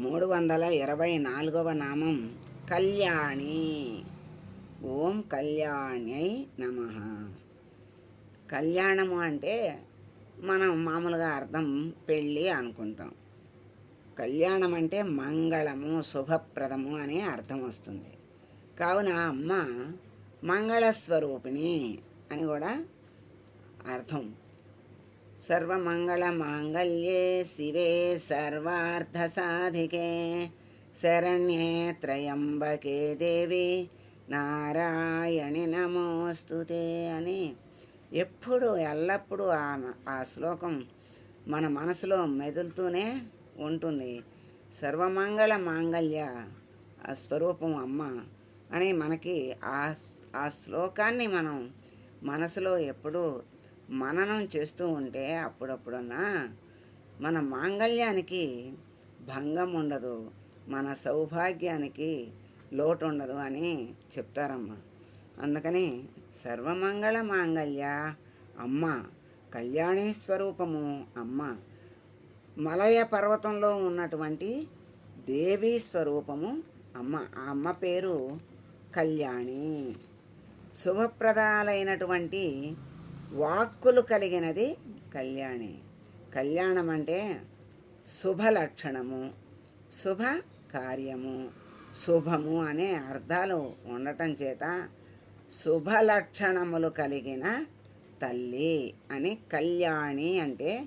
మూడు వందల ఇరవై నాలుగవ నామం కళ్యాణి. ఓం కళ్యాణి నమ. కళ్యాణము అంటే మనం మామూలుగా అర్థం పెళ్ళి అనుకుంటాం. కళ్యాణం అంటే మంగళము శుభప్రదము అనే అర్థం వస్తుంది. కావున అమ్మ మంగళస్వరూపిణి అని కూడా అర్థం. సర్వమంగళ మాంగళ్యే శివే సర్వార్థ సాధికే శరణ్యే త్రయంబకే దేవి. నారాయణి నమోస్తుతే అని ఎప్పుడు ఎల్లప్పుడూ ఆ ఆ శ్లోకం మన మనసులో మెదులుతూనే ఉంటుంది. సర్వమంగళ మాంగళ్య ఆ స్వరూపం అమ్మ అని మనకి ఆ ఆ శ్లోకాన్ని మనం మనసులో ఎప్పుడూ మననం చేస్తూ ఉంటే అప్పుడప్పుడన్నా మన మాంగళ్యానికి భంగం ఉండదు మన సౌభాగ్యానికి లోటు ఉండదు అని చెప్తారమ్మ. అందుకని సర్వమంగళ మాంగళ్య అమ్మ కళ్యాణి స్వరూపము అమ్మ. మలయ పర్వతంలో ఉన్నటువంటి దేవీ స్వరూపము అమ్మ. ఆ అమ్మ పేరు కళ్యాణి. శుభప్రదాలైనటువంటి వాక్కులు కలిగినది కళ్యాణి. కళ్యాణం అంటే శుభ లక్షణము శుభ కార్యము శుభము అనే అర్థాలు ఉండటం చేత శుభ లక్షణములు కలిగిన తల్లి అని కళ్యాణి అంటే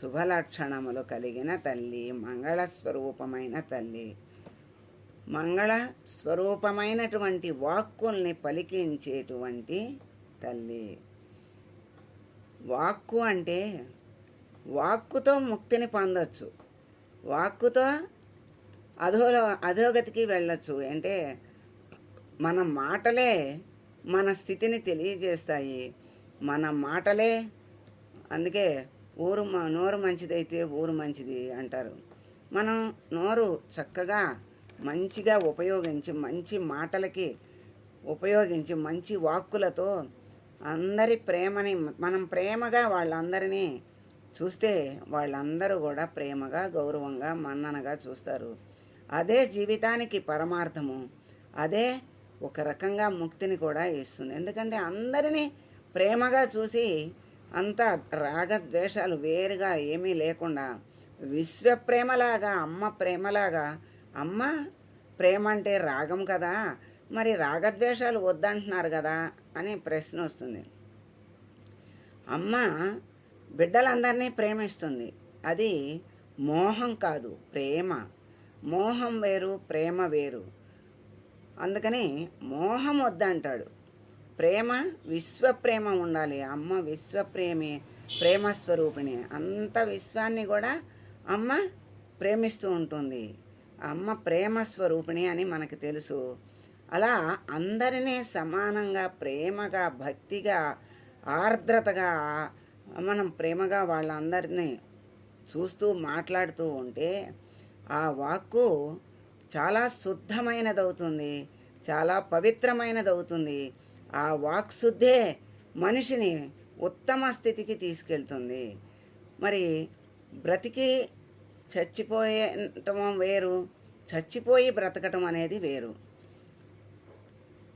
శుభ లక్షణములు కలిగిన తల్లి మంగళస్వరూపమైన తల్లి. మంగళ స్వరూపమైనటువంటి వాక్కుల్ని పలికించేటువంటి తల్లి. వాక్కు అంటే వాక్కుతో ముక్తిని పొందొచ్చు. వాక్కుతో అధోలో అధోగతికి వెళ్ళొచ్చు. అంటే మన మాటలే మన స్థితిని తెలియజేస్తాయి. మన మాటలే అందుకే ఊరు నోరు మంచిదైతే ఊరు మంచిది అంటారు. మనం నోరు చక్కగా మంచిగా ఉపయోగించి మంచి మాటలకి ఉపయోగించి మంచి వాక్కులతో అందరి ప్రేమని మనం ప్రేమగా వాళ్ళందరినీ చూస్తే వాళ్ళందరూ కూడా ప్రేమగా గౌరవంగా మన్ననగా చూస్తారు. అదే జీవితానికి పరమార్థము. అదే ఒక రకంగా ముక్తిని కూడా ఇస్తుంది. ఎందుకంటే అందరినీ ప్రేమగా చూసి అంత రాగద్వేషాలు వేరుగా ఏమీ లేకుండా విశ్వప్రేమలాగా అమ్మ ప్రేమలాగా అమ్మ ప్రేమ అంటే రాగం కదా మరి రాగద్వేషాలు వద్దంటున్నారు కదా అని ప్రశ్న వస్తుంది. అమ్మ బిడ్డలందరినీ ప్రేమిస్తుంది. అది మోహం కాదు ప్రేమ. మోహం వేరు ప్రేమ వేరు. అందుకని మోహం వద్దంటాడు. ప్రేమ విశ్వప్రేమ ఉండాలి. అమ్మ విశ్వప్రేమి ప్రేమస్వరూపిణి. అంత విశ్వాన్ని కూడా అమ్మ ప్రేమిస్తూ ఉంటుంది. అమ్మ ప్రేమ స్వరూపిణి అని మనకు తెలుసు. అలా అందరినీ సమానంగా ప్రేమగా భక్తిగా ఆర్ద్రతగా మనం ప్రేమగా వాళ్ళందరినీ చూస్తూ మాట్లాడుతూ ఉంటే ఆ వాక్కు చాలా శుద్ధమైనదవుతుంది చాలా పవిత్రమైనదవుతుంది. ఆ వాక్ శుద్ధే మనిషిని ఉత్తమ స్థితికి తీసుకెళ్తుంది. మరి బ్రతికి చచ్చిపోయటం వేరు చచ్చిపోయి బ్రతకటం అనేది వేరు.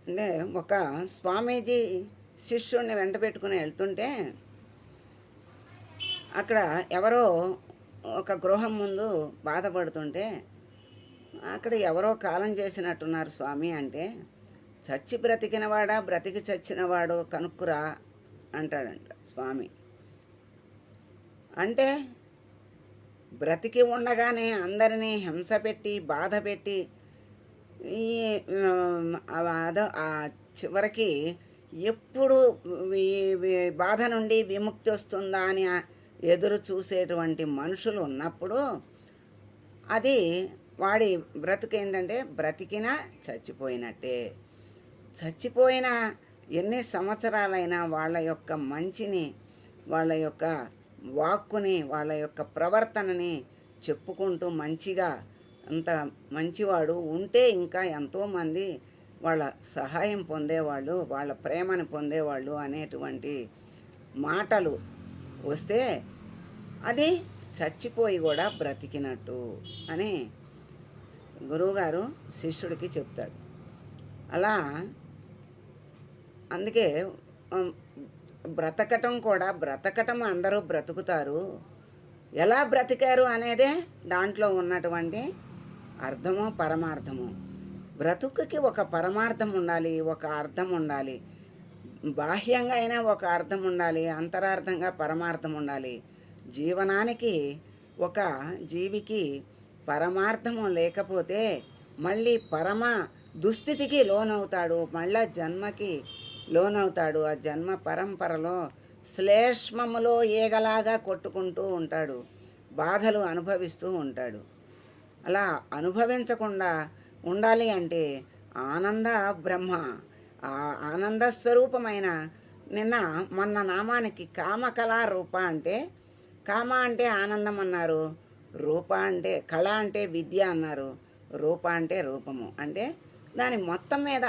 అంటే ఒక స్వామీజీ శిష్యుడిని వెంట పెట్టుకుని వెళ్తుంటే అక్కడ ఎవరో ఒక గృహం ముందు బాధపడుతుంటే అక్కడ ఎవరో కాలం చేసినట్టున్నారు స్వామి అంటే చచ్చి బ్రతికినవాడా? బ్రతికి చచ్చినవాడు కనుక్కురా అంటాడంట స్వామి. అంటే బ్రతికి ఉండగానే అందరినీ హింస పెట్టి బాధ పెట్టి ఈ అదో చివరికి ఎప్పుడు ఈ- బాధ నుండి విముక్తి వస్తుందా అని ఎదురు చూసేటువంటి మనుషులు ఉన్నప్పుడు అది వాడి బ్రతుకు ఏంటంటే బ్రతికినా చచ్చిపోయినట్టే. చచ్చిపోయిన ఎన్ని సంవత్సరాలైనా వాళ్ళ యొక్క మంచిని వాళ్ళ యొక్క వాక్కుని వాళ్ళ యొక్క ప్రవర్తనని చెప్పుకుంటూ మంచిగా అంత మంచివాడు ఉంటే ఇంకా ఎంతోమంది వాళ్ళ సహాయం పొందేవాళ్ళు వాళ్ళ ప్రేమని పొందేవాళ్ళు అనేటువంటి మాటలు వస్తే అది చచ్చిపోయి కూడా బ్రతికినట్టు అని గురువుగారు శిష్యుడికి చెప్తాడు. అలా అందుకే బ్రతకటం కూడా బ్రతకటం అందరూ బ్రతుకుతారు. ఎలా బ్రతికారు అనేదే దాంట్లో ఉన్నటువంటి అర్థమో పరమార్థము. బ్రతుకుకి ఒక పరమార్థం ఉండాలి ఒక అర్థం ఉండాలి. బాహ్యంగా అయినా ఒక అర్థం ఉండాలి అంతరార్థంగా పరమార్థం ఉండాలి. జీవనానికి ఒక జీవికి పరమార్థము లేకపోతే మళ్ళీ పరమ దుస్థితికి లోనవుతాడు మళ్ళా జన్మకి లోనవుతాడు. ఆ జన్మ పరంపరలో శ్లేష్మములో ఏగలాగా కొట్టుకుంటూ ఉంటాడు బాధలు అనుభవిస్తూ ఉంటాడు. అలా అనుభవించకుండా ఉండాలి అంటే ఆనంద బ్రహ్మ ఆ ఆనంద స్వరూపమైన నిన్న మొన్న నామానికి కామకళా రూప అంటే కామ అంటే ఆనందం అన్నారు రూప అంటే కళ అంటే విద్య అన్నారు రూప అంటే రూపము అంటే దాని మొత్తం మీద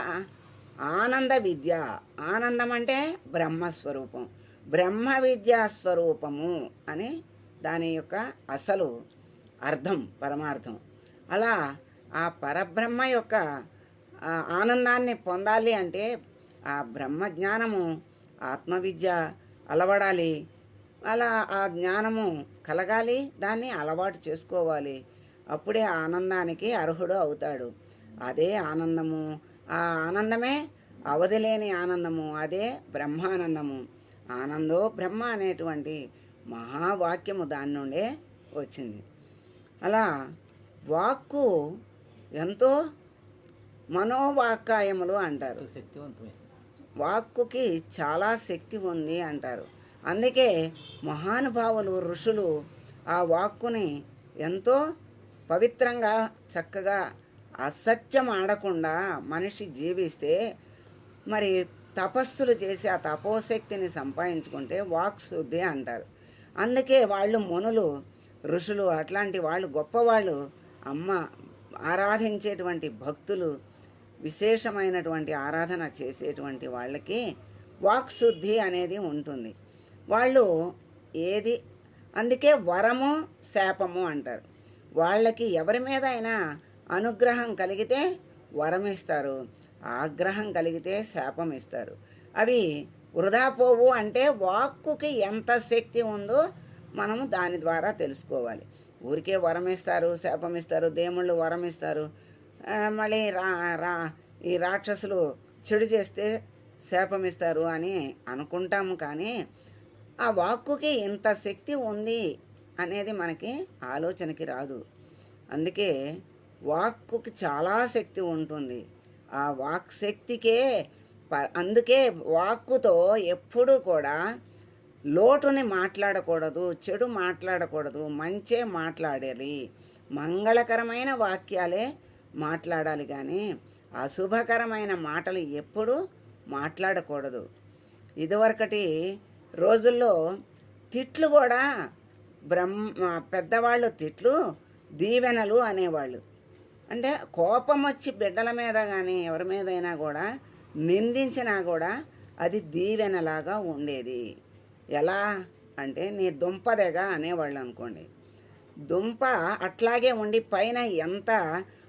ఆనంద విద్య. ఆనందం అంటే బ్రహ్మస్వరూపం. బ్రహ్మ విద్యా స్వరూపము అని దాని యొక్క అసలు అర్థం పరమార్థం. అలా ఆ పరబ్రహ్మ యొక్క ఆనందాన్ని పొందాలి అంటే ఆ బ్రహ్మ జ్ఞానము ఆత్మవిద్య అలవడాలి. అలా ఆ జ్ఞానము కలగాలి దాన్ని అలవాటు చేసుకోవాలి. అప్పుడే ఆనందానికి అర్హుడు అవుతాడు. అదే ఆనందము. ఆ ఆనందమే అవధిలేని ఆనందము. అదే బ్రహ్మానందము. ఆనందో బ్రహ్మ అనేటువంటి మహావాక్యము దాని నుండే వచ్చింది. అలా వాక్కు ఎంతో మనోవాక్కాయములు అంటారు. శక్తివంతమే. వాక్కుకి చాలా శక్తి ఉంది అంటారు. అందుకే మహానుభావులు ఋషులు ఆ వాక్కుని ఎంతో పవిత్రంగా చక్కగా అసత్యం ఆడకుండా మనిషి జీవిస్తే మరి తపస్సులు చేసి ఆ తపోశక్తిని సంపాదించుకుంటే వాక్ శుద్ధి అంటారు. అందుకే వాళ్ళు మునులు ఋషులు అట్లాంటి వాళ్ళు గొప్పవాళ్ళు అమ్మ ఆరాధించేటువంటి భక్తులు విశేషమైనటువంటి ఆరాధన చేసేటువంటి వాళ్ళకి వాక్శుద్ధి అనేది ఉంటుంది. వాళ్ళు ఏది అందుకే వరము శాపము అంటారు. వాళ్ళకి ఎవరి మీద అయినా అనుగ్రహం కలిగితే వరం ఇస్తారు. ఆగ్రహం కలిగితే శాపం ఇస్తారు. అవి వృధా పోవు అంటే వాక్కుకి ఎంత శక్తి ఉందో మనము దాని ద్వారా తెలుసుకోవాలి. ఊరికే వరం ఇస్తారు శాపం ఇస్తారు దేవుళ్ళు వరం ఇస్తారు మళ్ళీ రా రా ఈ రాక్షసులు చెడు చేస్తే శాపం ఇస్తారు అని అనుకుంటాము కానీ ఆ వాక్కుకి ఇంత శక్తి ఉంది అనేది మనకి ఆలోచనకి రాదు. అందుకే వాక్కుకి చాలా శక్తి ఉంటుంది. ఆ వాక్ శక్తికే ప- అందుకే వాక్కుతో ఎప్పుడూ కూడా లోటుని మాట్లాడకూడదు చెడు మాట్లాడకూడదు మంచే మాట్లాడాలి మంగళకరమైన వాక్యాలే మాట్లాడాలి కానీ అశుభకరమైన మాటలు ఎప్పుడూ మాట్లాడకూడదు. ఇదివరకటి రోజుల్లో తిట్లు కూడా బ్రహ్మ పెద్దవాళ్ళు తిట్లు దీవెనలు అనేవాళ్ళు. అంటే కోపం వచ్చి బిడ్డల మీద కానీ ఎవరి మీదైనా కూడా నిందించినా కూడా అది దీవెనలాగా ఉండేది. ఎలా అంటే నీ దుంపదెగా అనేవాళ్ళు అనుకోండి దుంప అట్లాగే ఉండి పైన ఎంత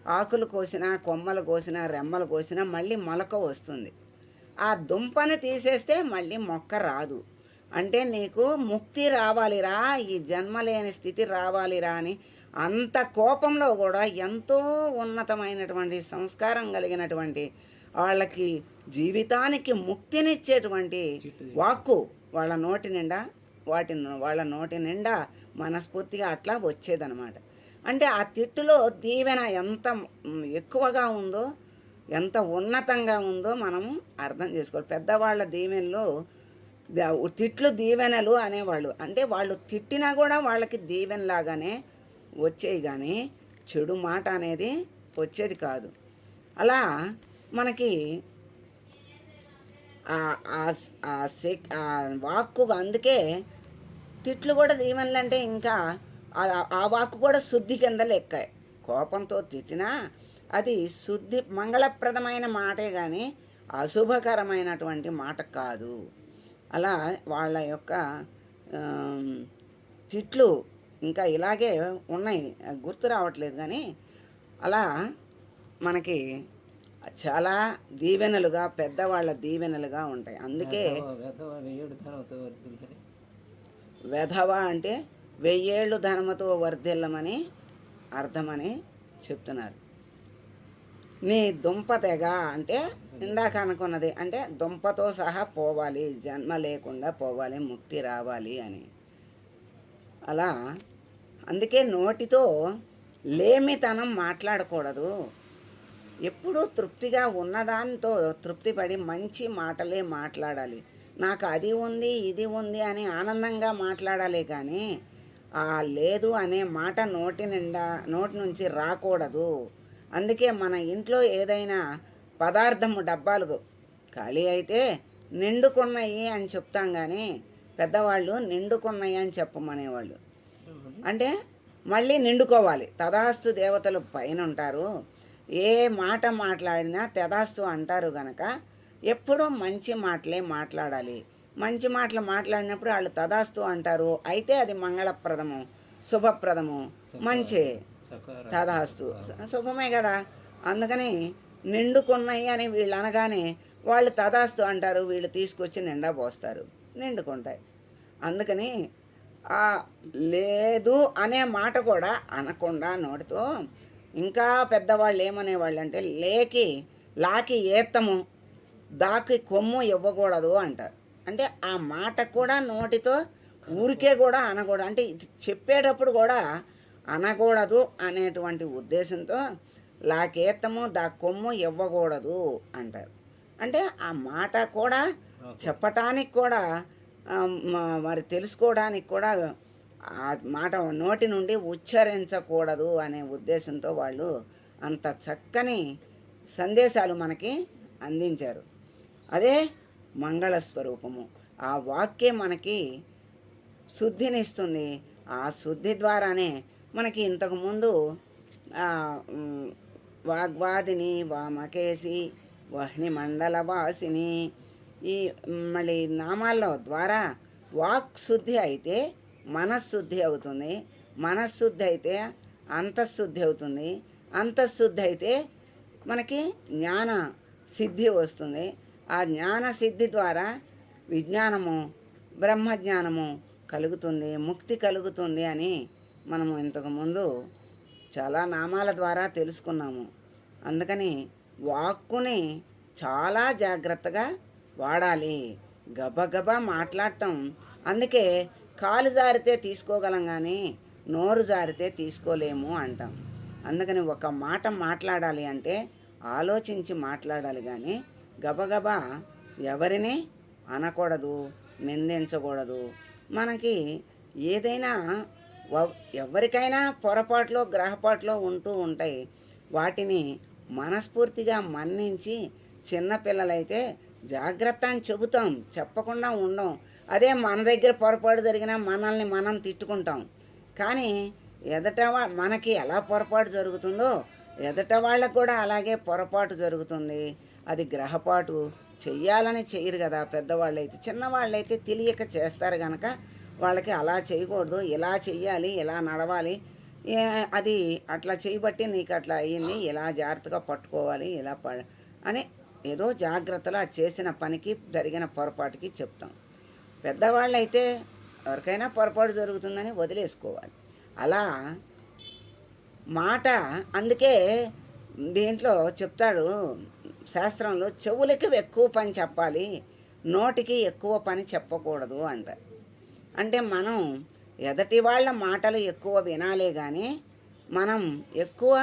ఆకులు కోసినా కొమ్మలు కోసినా రెమ్మలు కోసినా మళ్ళీ మొలక వస్తుంది. ఆ దుంపని తీసేస్తే మళ్ళీ మొక్క రాదు. అంటే నీకు ముక్తి రావాలిరా ఈ జన్మ లేని స్థితి రావాలిరా అని అంత కోపంలో కూడా ఎంతో ఉన్నతమైనటువంటి సంస్కారం కలిగినటువంటి వాళ్ళకి జీవితానికి ముక్తినిచ్చేటువంటి వాక్కు. వాళ్ళ నోటి నిండా వాటి వాళ్ళ నోటి నిండా మనస్ఫూర్తిగా అట్లా వచ్చేదనమాట అంటే ఆ తిట్టులో దీవెన ఎంత ఎక్కువగా ఉందో ఎంత ఉన్నతంగా ఉందో మనము అర్థం చేసుకోవాలి. పెద్దవాళ్ళ దీవెనలో తిట్లు దీవెనలు అనేవాళ్ళు. అంటే వాళ్ళు తిట్టినా కూడా వాళ్ళకి దీవెనలాగానే వచ్చేవి కానీ చెడు మాట అనేది వచ్చేది కాదు. అలా మనకి వాక్కు అందుకే తిట్లు కూడా దీవెనలు ఇంకా ఆ- వాక్కు కూడా శుద్ధి కింద లెక్క కోపంతో తిట్టినా అది శుద్ధి మంగళప్రదమైన మాటే కానీ అశుభకరమైనటువంటి మాట కాదు. అలా వాళ్ళ యొక్క తిట్లు ఇంకా ఇలాగే ఉన్నాయి. గుర్తు రావట్లేదు కానీ అలా మనకి చాలా దీవెనలుగా పెద్దవాళ్ళ దీవెనలుగా ఉంటాయి. అందుకే వెధవ అంటే వెయ్యేళ్ళు ధనముతో వర్ధిల్లమని అర్థమని చెప్తున్నారు. నీ దుంప తెగ అంటే ఇందాక అనుకున్నది అంటే దుంపతో సహా పోవాలి జన్మ లేకుండా పోవాలి ముక్తి రావాలి అని. అలా అందుకే నోటితో లేమితనం మాట్లాడకూడదు. ఎప్పుడూ తృప్తిగా ఉన్నదానితో తృప్తిపడి మంచి మాటలే మాట్లాడాలి. నాకు అది ఉంది ఇది ఉంది అని ఆనందంగా మాట్లాడాలి కానీ ఆ లేదు అనే మాట నోటి నిండా నోటి నుంచి రాకూడదు. అందుకే మన ఇంట్లో ఏదైనా పదార్థము డబ్బాలు ఖాళీ అయితే నిండుకున్నాయి అని చెప్తాం కానీ పెద్దవాళ్ళు నిండుకున్నాయి అని చెప్పమనేవాళ్ళు. అంటే మళ్ళీ నిండుకోవాలి. తదాస్తు దేవతలు పైన ఉంటారు ఏ మాట మాట్లాడినా తదాస్తు అంటారు గనక ఎప్పుడూ మంచి మాటలే మాట్లాడాలి. మంచి మాటలు మాట్లాడినప్పుడు వాళ్ళు తదాస్తు అంటారు. అయితే అది మంగళప్రదము శుభప్రదము మంచి. తదాస్తు. శుభమే కదా. అందుకని నిండుకున్నాయి అని వీళ్ళు అనగానే వాళ్ళు తదాస్తు అంటారు. వీళ్ళు తీసుకొచ్చి నిండా పోస్తారు. నిండుకుంటాయి. అందుకని లేదు అనే మాట కూడా అనకుండా నోటితో ఇంకా పెద్దవాళ్ళు ఏమనేవాళ్ళు అంటే లేకి లాకి ఏత్తము దాకి కొమ్ము ఇవ్వకూడదు అంటారు. అంటే ఆ మాట కూడా నోటితో ఊరికే కూడా అనకూడదు. అంటే చెప్పేటప్పుడు కూడా అనకూడదు అనేటువంటి ఉద్దేశంతో లాకేత్తము దా కొమ్ము ఇవ్వకూడదు అంటారు. అంటే ఆ మాట కూడా చెప్పటానికి కూడా మరి తెలుసుకోవడానికి కూడా ఆ మాట నోటి నుండి ఉచ్చరించకూడదు అనే ఉద్దేశంతో వాళ్ళు అంత చక్కని సందేశాలు మనకి అందించారు. అదే మంగళ స్వరూపము. ఆ వాక్యం మనకి శుద్ధినిస్తుంది. ఆ శుద్ధి ద్వారానే మనకి ఇంతకుముందు ఆ, వాగ్వాదిని వామకేసి వహ్ని మండల వాసిని ఈ మళ్ళీ నామాల్లో ద్వారా వాక్ శుద్ధి అయితే మనశ్శుద్ధి అవుతుంది. మనశ్శుద్ధి అయితే అంతఃశుద్ధి అవుతుంది. అంతఃశుద్ధి అయితే మనకి జ్ఞాన సిద్ధి వస్తుంది. ఆ జ్ఞాన సిద్ధి ద్వారా విజ్ఞానము బ్రహ్మజ్ఞానము కలుగుతుంది ముక్తి కలుగుతుంది అని మనము ఇంతకుముందు చాలా నామాల ద్వారా తెలుసుకున్నాము. అందుకని వాక్కుని చాలా జాగ్రత్తగా వాడాలి. గబగబా మాట్లాడటం. అందుకే కాలు జారితే తీసుకోగలం కానీ నోరు జారితే తీసుకోలేము అంటాం. అందుకని ఒక మాట మాట్లాడాలి అంటే ఆలోచించి మాట్లాడాలి కానీ గబగబా ఎవరిని అనకూడదు నిందించకూడదు. మనకి ఏదైనా ఎవరికైనా పొరపాట్లో గ్రహపాట్లో ఉంటూ ఉంటాయి. వాటిని మనస్ఫూర్తిగా మన్నించి చిన్నపిల్లలైతే జాగ్రత్త అని చెబుతాం. చెప్పకుండా ఉండం. అదే మన దగ్గర పొరపాటు జరిగినా మనల్ని మనం తిట్టుకుంటాం. కానీ ఎదట వా- మనకి ఎలా పొరపాటు జరుగుతుందో ఎదట వాళ్ళకు కూడా అలాగే పొరపాటు జరుగుతుంది. అది గ్రహపాటు చెయ్యాలని చెయ్యరు కదా పెద్దవాళ్ళు అయితే చిన్నవాళ్ళైతే తెలియక చేస్తారు కనుక వాళ్ళకి అలా చేయకూడదు ఇలా చెయ్యాలి ఇలా నడవాలి. అది అట్లా చేయబట్టి నీకు అట్లా అయ్యింది ఇలా జాగ్రత్తగా పట్టుకోవాలి ఇలా ప అని ఏదో జాగ్రత్తలు ఆ చేసిన పనికి జరిగిన పొరపాటుకి చెప్తాం. పెద్దవాళ్ళైతే ఎవరికైనా పొరపాటు జరుగుతుందని వదిలేసుకోవాలి. అలా మాట అందుకే దీంట్లో చెప్తాడు శాస్త్రంలో చెవులకి ఎక్కువ పని చెప్పాలి నోటికి ఎక్కువ పని చెప్పకూడదు అంట. అంటే మనం ఎదటి వాళ్ళ మాటలు ఎక్కువ వినాలే కానీ మనం ఎక్కువ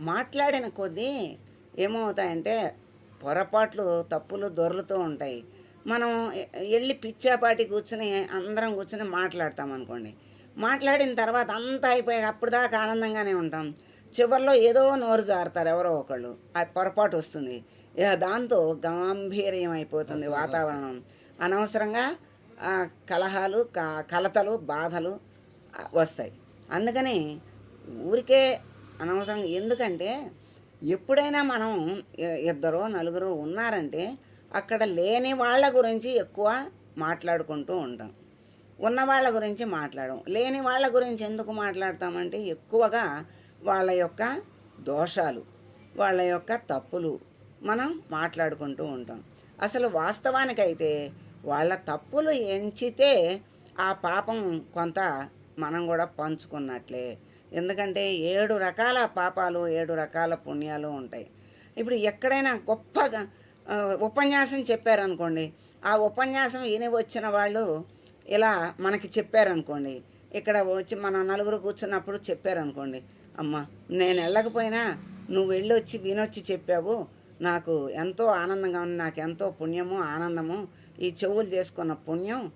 మాట్లాడిన కొద్దీ ఏమవుతాయంటే పొరపాట్లు తప్పులు దొర్లుతూ ఉంటాయి. మనం వెళ్ళి పిచ్చాపాటి కూర్చుని అందరం కూర్చుని మాట్లాడతాం అనుకోండి. మాట్లాడిన తర్వాత అంతా అయిపోయాక అప్పుడు దాకా ఆనందంగానే ఉంటాం. చివరిలో ఏదో నోరు జారుతారు ఎవరో ఒకళ్ళు. అది పొరపాటు వస్తుంది. ఇక దాంతో గాంభీర్యం అయిపోతుంది వాతావరణం. అనవసరంగా కలహాలు కలతలు బాధలు వస్తాయి. అందుకని ఊరికే అనవసరంగా ఎందుకంటే ఎప్పుడైనా మనం ఇద్దరు నలుగురు ఉన్నారంటే అక్కడ లేని వాళ్ళ గురించి ఎక్కువ మాట్లాడుకుంటూ ఉంటాం. ఉన్న వాళ్ళ గురించి మాట్లాడడం లేని వాళ్ళ గురించి ఎందుకు మాట్లాడతామంటే ఎక్కువగా వాళ్ళ యొక్క దోషాలు వాళ్ళ యొక్క తప్పులు మనం మాట్లాడుకుంటూ ఉంటాం. అసలు వాస్తవానికైతే వాళ్ళ తప్పులు ఎంచితే ఆ పాపం కొంత మనం కూడా పంచుకున్నట్లే. ఎందుకంటే ఏడు రకాల పాపాలు ఏడు రకాల పుణ్యాలు ఉంటాయి. ఇప్పుడు ఎక్కడైనా గొప్పగా ఉపన్యాసం చెప్పారనుకోండి. ఆ ఉపన్యాసం విని వచ్చిన వాళ్ళు ఇలా మనకి చెప్పారనుకోండి. ఇక్కడ వచ్చి మన నలుగురు కూర్చున్నప్పుడు చెప్పారనుకోండి. అమ్మ నేను వెళ్ళకపోయినా నువ్వు వెళ్ళి వచ్చి వినొచ్చి చెప్పావు. నాకు ఎంతో ఆనందంగా ఉంది నాకు ఎంతో పుణ్యము ఆనందము. ఈ చెవులు చేసుకున్న పుణ్యం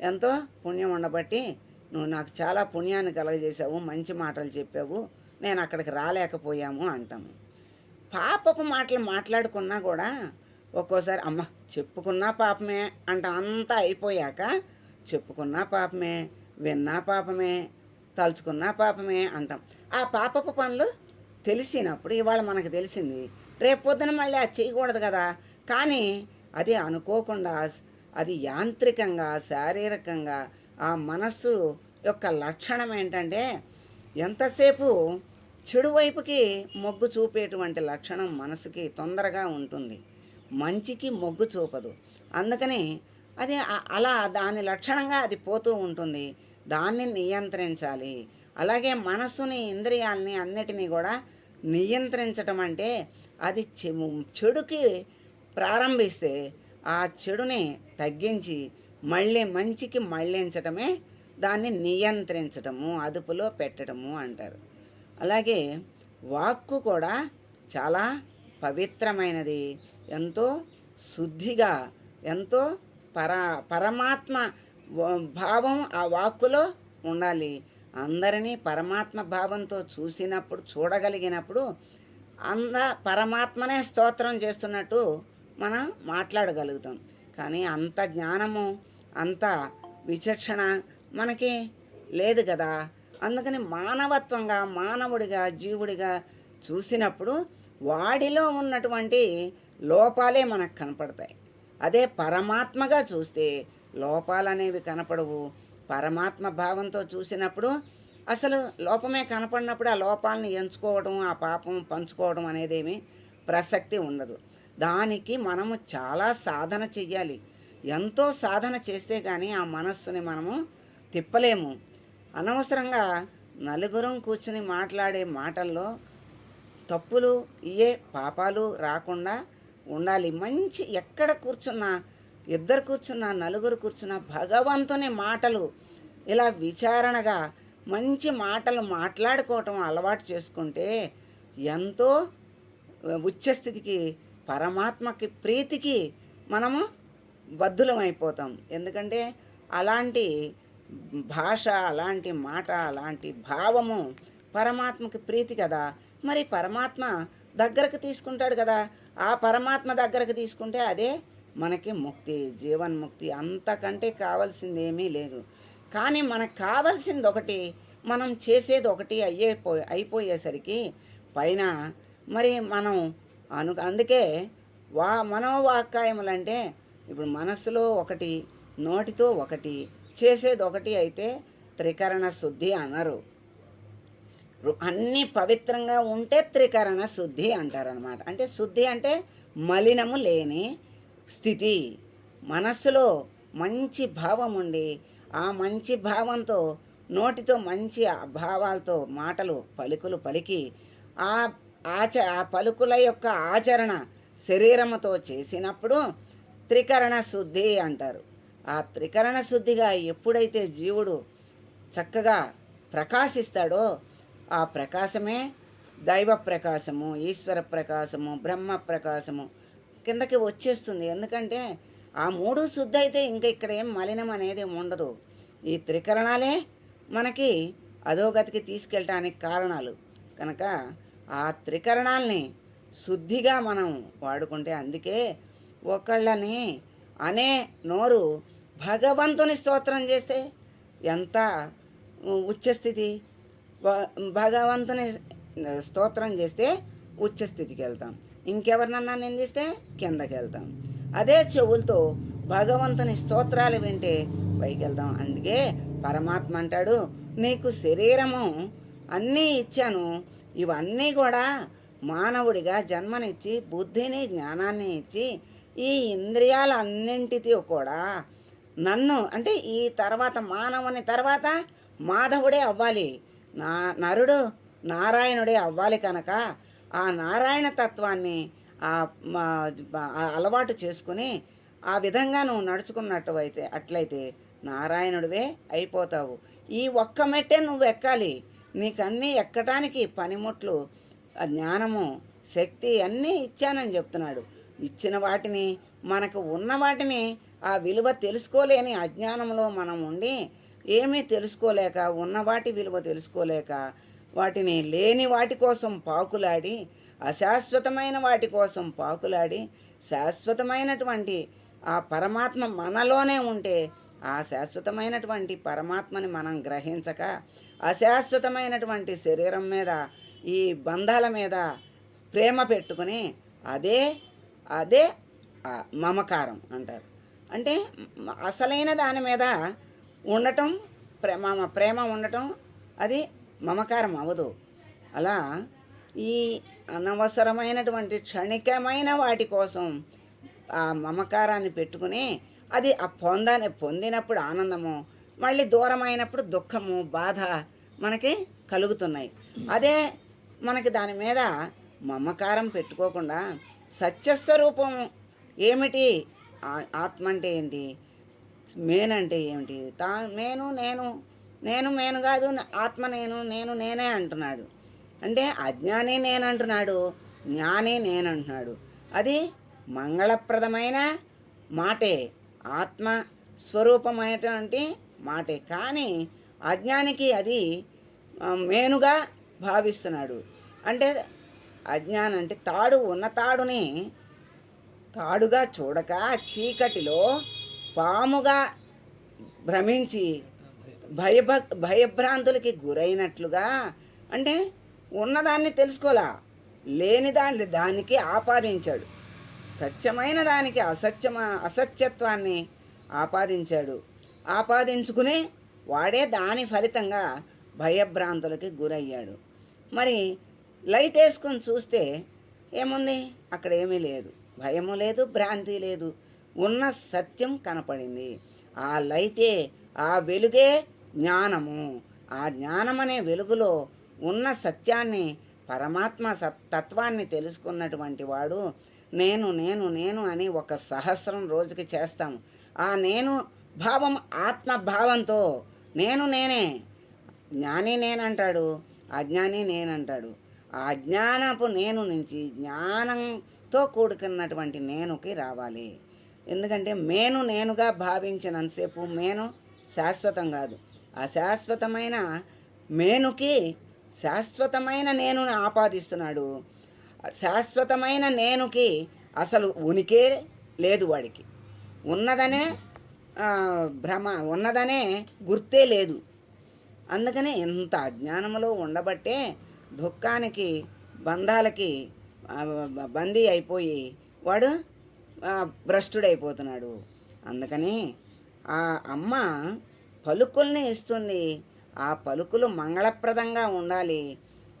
ఎంతో పుణ్యం ఉండబట్టి నువ్వు నాకు చాలా పుణ్యాన్ని కలగజేసావు మంచి మాటలు చెప్పావు. నేను అక్కడికి రాలేకపోయాము అంటాము. పాపపు మాటలు మాట్లాడుకున్నా కూడా ఒక్కోసారి అమ్మ చెప్పుకున్నా పాపమే అంట అంతా అయిపోయాక చెప్పుకున్నా పాపమే విన్నా పాపమే తలుచుకున్నా పాపమే అంటాం. ఆ పాపపు పనులు తెలిసినప్పుడు ఇవాళ మనకు తెలిసింది రేపు పొద్దున మళ్ళీ అది చేయకూడదు కదా. కానీ అది అనుకోకుండా అది యాంత్రికంగా శారీరకంగా ఆ మనస్సు యొక్క లక్షణం ఏంటంటే ఎంతసేపు చెడు వైపుకి మొగ్గు చూపేటువంటి లక్షణం మనసుకి తొందరగా ఉంటుంది. మంచికి మొగ్గు చూపదు. అందుకని అది అలా దాని లక్షణంగా అది పోతూ ఉంటుంది. దాన్ని నియంత్రించాలి. అలాగే మనస్సుని ఇంద్రియాలని అన్నిటినీ కూడా నియంత్రించటం అంటే అది చె- చెడుకి ప్రారంభిస్తే ఆ చెడుని తగ్గించి మళ్ళీ మంచికి మళ్ళించటమే దాన్ని నియంత్రించటము అదుపులో పెట్టడము అంటారు. అలాగే వాక్కు కూడా చాలా పవిత్రమైనది. ఎంతో శుద్ధిగా ఎంతో పరా పరమాత్మ భావం ఆ వాక్కులో ఉండాలి. అందరినీ పరమాత్మ భావంతో చూసినప్పుడు చూడగలిగినప్పుడు అంద పరమాత్మనే స్తోత్రం చేస్తున్నట్టు మనం మాట్లాడగలుగుతాం. కానీ అంత జ్ఞానము అంత విచక్షణ మనకి లేదు కదా. అందుకని మానవత్వంగా మానవుడిగా జీవుడిగా చూసినప్పుడు వాడిలో ఉన్నటువంటి లోపాలే మనకు కనపడతాయి. అదే పరమాత్మగా చూస్తే లోపాలనేవి కనపడవు. పరమాత్మ భావంతో చూసినప్పుడు అసలు లోపమే కనపడినప్పుడు ఆ లోపాలను ఎంచుకోవడం ఆ పాపం పంచుకోవడం అనేదేమి ప్రసక్తి ఉండదు. దానికి మనము చాలా సాధన చెయ్యాలి. ఎంతో సాధన చేస్తే కానీ ఆ మనస్సుని మనము తిప్పలేము. అనవసరంగా నలుగురం కూర్చుని మాట్లాడే మాటల్లో తప్పులు ఇయే పాపాలు రాకుండా ఉండాలి. మంచి ఎక్కడ కూర్చున్నా ఇద్దరు కూర్చున్నా నలుగురు కూర్చున్నా భగవంతుని మాటలు ఇలా విచారణగా మంచి మాటలు మాట్లాడుకోవటం అలవాటు చేసుకుంటే ఎంతో ఉచ్చస్థితికి పరమాత్మకి ప్రీతికి మనము బద్ధులమైపోతాం. ఎందుకంటే అలాంటి భాష అలాంటి మాట అలాంటి భావము పరమాత్మకి ప్రీతి కదా. మరి పరమాత్మ దగ్గరకు తీసుకుంటాడు కదా. ఆ పరమాత్మ దగ్గరకు తీసుకుంటే అదే మనకి ముక్తి జీవన్ముక్తి అంతకంటే కావాల్సింది ఏమీ లేదు. కానీ మనకు కావాల్సింది ఒకటి మనం చేసేది ఒకటి అయ్యేపో అయిపోయేసరికి పైన మరి మనం అను అందుకే వా మనోవాక్కాయములంటే ఇప్పుడు మనస్సులో ఒకటి నోటితో ఒకటి చేసేది ఒకటి అయితే త్రికరణ శుద్ధి అనరు. అన్నీ పవిత్రంగా ఉంటే త్రికరణ శుద్ధి అంటారనమాట అంటే శుద్ధి అంటే మలినము లేని స్థితి. మనస్సులో మంచి భావం ఉండి ఆ మంచి భావంతో నోటితో మంచి భావాలతో మాటలు పలుకులు పలికి ఆ ఆచ ఆ పలుకుల యొక్క ఆచరణ శరీరముతో చేసినప్పుడు త్రికరణ శుద్ధి అంటారు. ఆ త్రికరణ శుద్ధిగా ఎప్పుడైతే జీవుడు చక్కగా ప్రకాశిస్తాడో ఆ ప్రకాశమే దైవ ప్రకాశము ఈశ్వర ప్రకాశము బ్రహ్మ ప్రకాశము కిందకి వచ్చేస్తుంది. ఎందుకంటే ఆ మూడు శుద్ధి అయితే ఇంకా ఇక్కడ ఏం మలినం అనేది ఉండదు. ఈ త్రికరణాలే మనకి అధోగతికి తీసుకెళ్ళటానికి కారణాలు. కనుక ఆ త్రికరణాల్ని శుద్ధిగా మనం వాడుకుంటే అందుకే ఒకళ్ళని అనే నోరు భగవంతుని స్తోత్రం చేస్తే ఎంత ఉచ్చస్థితి? భగవంతుని స్తోత్రం చేస్తే ఉచ్చస్థితికి వెళ్తాం ఇంకెవరినన్నా నిందిస్తే కిందకి వెళ్తాం అదే చెవులతో భగవంతుని స్తోత్రాలు వింటే పైకి వెళ్తాం అందుకే పరమాత్మ అంటాడు నీకు శరీరము అన్నీ ఇచ్చాను. ఇవన్నీ కూడా మానవుడిగా జన్మనిచ్చి బుద్ధిని జ్ఞానాన్ని ఇచ్చి ఈ ఇంద్రియాలన్నింటితో కూడా నన్ను అంటే ఈ తర్వాత మానవుని తర్వాత మాధవుడే అవ్వాలి. నా నరుడు నారాయణుడే అవ్వాలి కనుక ఆ నారాయణ తత్వాన్ని ఆ మా- అలవాటు చేసుకుని ఆ విధంగా నువ్వు నడుచుకున్నట్టు అయితే అట్లయితే నారాయణుడివే అయిపోతావు. ఈ ఒక్క మెట్టే నువ్వు ఎక్కాలి. నీకన్నీ ఎక్కటానికి పనిముట్లు ఆ జ్ఞానము శక్తి అన్నీ ఇచ్చానని చెప్తున్నాడు. ఇచ్చిన వాటిని మనకు ఉన్న వాటిని ఆ విలువ తెలుసుకోలేని అజ్ఞానంలో మనం ఉండి ఏమీ తెలుసుకోలేక ఉన్న వాటి విలువ తెలుసుకోలేక వాటిని లేని వాటి కోసం పాకులాడి అశాశ్వతమైన వాటి కోసం పాకులాడి శాశ్వతమైనటువంటి ఆ పరమాత్మ మనలోనే ఉంటే ఆ శాశ్వతమైనటువంటి పరమాత్మని మనం గ్రహించక అశాశ్వతమైనటువంటి శరీరం మీద ఈ బంధాల మీద ప్రేమ పెట్టుకుని అదే అదే మమకారం అంటారు. అంటే అసలైన దాని మీద ఉండటం ప్రేమ ప్రేమ ఉండటం అది మమకారం అవదు అలా ఈ అనవసరమైనటువంటి క్షణికమైన వాటి కోసం ఆ మమకారాన్ని పెట్టుకుని అది ఆ పొందని పొందినప్పుడు ఆనందము మళ్ళీ దూరమైనప్పుడు దుఃఖము బాధ మనకి కలుగుతున్నాయి. అదే మనకి దాని మీద మమకారం పెట్టుకోకుండా సత్యస్వరూపం ఏమిటి? ఆత్మ అంటే ఏంటి? మేన్ అంటే ఏమిటి? తా నేను నేను నేను మేను కాదు ఆత్మ నేను నేను నేనే అంటున్నాడు. అంటే అజ్ఞానే నేను అంటున్నాడు జ్ఞానే నేను అంటున్నాడు. అది మంగళప్రదమైన మాటే ఆత్మ స్వరూపమైనటువంటి మాటే. కానీ అజ్ఞానికి అది మేనుగా భావిస్తున్నాడు. అంటే అజ్ఞానం అంటే తాడు ఉన్న తాడుని తాడుగా చూడక చీకటిలో పాముగా భ్రమించి భయభ భయభ్రాంతులకి గురైనట్లుగా అంటే ఉన్నదాన్ని తెలుసుకోలా. లేని దాన్ని దానికి ఆపాదించాడు. సత్యమైన దానికి అసత్యమ అసత్యత్వాన్ని ఆపాదించాడు. ఆపాదించుకుని వాడే దాని ఫలితంగా భయభ్రాంతులకి గురయ్యాడు. మరి లైట్ వేసుకొని చూస్తే ఏముంది? అక్కడ ఏమీ లేదు. భయము లేదు భ్రాంతి లేదు. ఉన్న సత్యం కనపడింది. ఆ లైటే ఆ వెలుగే జ్ఞానము. ఆ జ్ఞానమనే అనే వెలుగులో ఉన్న సత్యాన్ని పరమాత్మ తత్వాన్ని తెలుసుకున్నటువంటి వాడు నేను నేను నేను అని ఒక సహస్రం రోజుకి చేస్తాము ఆ నేను భావం ఆత్మభావంతో నేను నేనే. జ్ఞాని నేనంటాడు అజ్ఞాని నేనంటాడు. ఆ అజ్ఞానపు నేను నుంచి జ్ఞానంతో కూడుకున్నటువంటి నేనుకి రావాలి. ఎందుకంటే మేను నేనుగా భావించినంతసేపు మేను శాశ్వతం కాదు. ఆ శాశ్వతమైన మేనుకి శాశ్వతమైన నేనును ఆపాదిస్తున్నాడు. శాశ్వతమైన నేనుకి అసలు ఉనికే లేదు వాడికి. ఉన్నదనే భ్రమ ఉన్నదనే గుర్తే లేదు. అందుకనే ఎంత అజ్ఞానములో ఉండబట్టే దుఃఖానికి బంధాలకి బందీ అయిపోయి వాడు భ్రష్టుడైపోతున్నాడు. అందుకని ఆ అమ్మ పలుకుల్ని ఇస్తుంది. ఆ పలుకులు మంగళప్రదంగా ఉండాలి.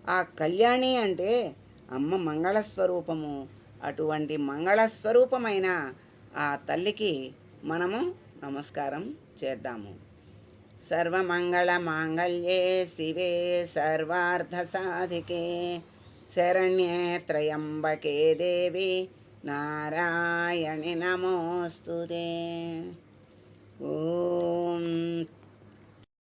ఆ కళ్యాణి అంటే అమ్మ మంగళస్వరూపము. అటువంటి మంగళస్వరూపమైన ఆ తల్లికి మనము నమస్కారం చేద్దాము. సర్వమంగళ మాంగళ్యే శివే సర్వార్థ సాధికే శరణ్యే త్రయంబకే దేవి. నారాయణి నమోస్తుతే. ఓం